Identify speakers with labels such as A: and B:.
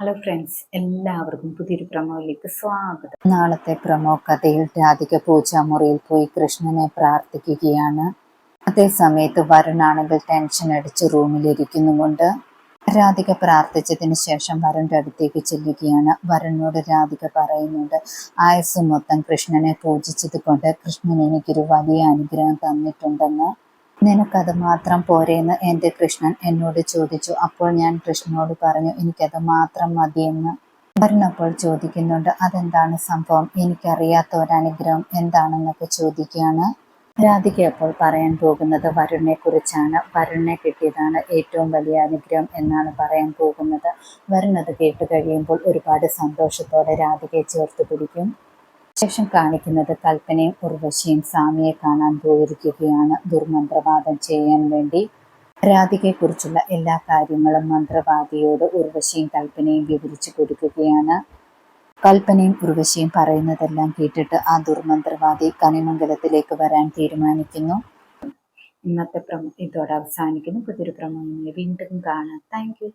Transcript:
A: Hello friends എല്ലാവർക്കും പുതിയൊരു പ്രമോയിലേക്ക് സ്വാഗതം.
B: നാളത്തെ പ്രമോ കഥയിൽ രാധിക പൂജാമുറിയിൽ പോയി കൃഷ്ണനെ പ്രാർത്ഥിക്കുകയാണ്. അതേ സമയത്ത് വരുണാണെങ്കിൽ ടെൻഷൻ അടിച്ച് റൂമിലിരിക്കുന്നുമുണ്ട്. രാധിക പ്രാർത്ഥിച്ചതിന് ശേഷം വരുണിന്റെ അടുത്തേക്ക് ചെല്ലുകയാണ്. വരുണിനോട് രാധിക പറയുന്നുണ്ട് ആയുസ് മൊത്തം കൃഷ്ണനെ പൂജിച്ചത് കൊണ്ട് കൃഷ്ണൻ എനിക്കൊരു വലിയ അനുഗ്രഹം തന്നിട്ടുണ്ടെന്ന്. നിനക്കത് മാത്രം പോരെയെന്ന് എന്റെ കൃഷ്ണൻ എന്നോട് ചോദിച്ചു. അപ്പോൾ ഞാൻ കൃഷ്ണനോട് പറഞ്ഞു എനിക്കത് മാത്രം മതിയെന്ന്. വരുണപ്പോൾ ചോദിക്കുന്നുണ്ട് അതെന്താണ് സംഭവം? എനിക്കറിയാത്ത ഒരനുഗ്രഹം എന്താണെന്നൊക്കെ ചോദിക്കുകയാണ്. രാധിക അപ്പോൾ പറയാൻ പോകുന്നത് വരുണിനെ കുറിച്ചാണ് വരുണിനെ കിട്ടിയതാണ് ഏറ്റവും വലിയ അനുഗ്രഹം എന്നാണ് പറയാൻ പോകുന്നത്. വരുൺ അത് കേട്ട് കഴിയുമ്പോൾ ഒരുപാട് സന്തോഷത്തോടെ രാധികയെ ചേർത്ത് പിടിക്കും. ശേഷം കാണിക്കുന്നത് കൽപ്പനയും ഉർവശിയും സ്വാമിയെ കാണാൻ പോയിരിക്കുകയാണ്. ദുർമന്ത്രവാദം ചെയ്യാൻ വേണ്ടി രാധികയെക്കുറിച്ചുള്ള എല്ലാ കാര്യങ്ങളും മന്ത്രവാദിയോട് ഉർവശിയും കൽപ്പനയും വിവരിച്ചു കൊടുക്കുകയാണ്. കൽപ്പനയും ഉർവശിയും പറയുന്നതെല്ലാം കേട്ടിട്ട് ആ ദുർമന്ത്രവാദി കനിമംഗലത്തിലേക്ക് വരാൻ തീരുമാനിക്കുന്നു.
A: ഇന്നത്തെ പ്രമോ ഇതോടെ അവസാനിക്കുന്നു. പുതിയൊരു പ്രമോ വീണ്ടും കാണാം. താങ്ക്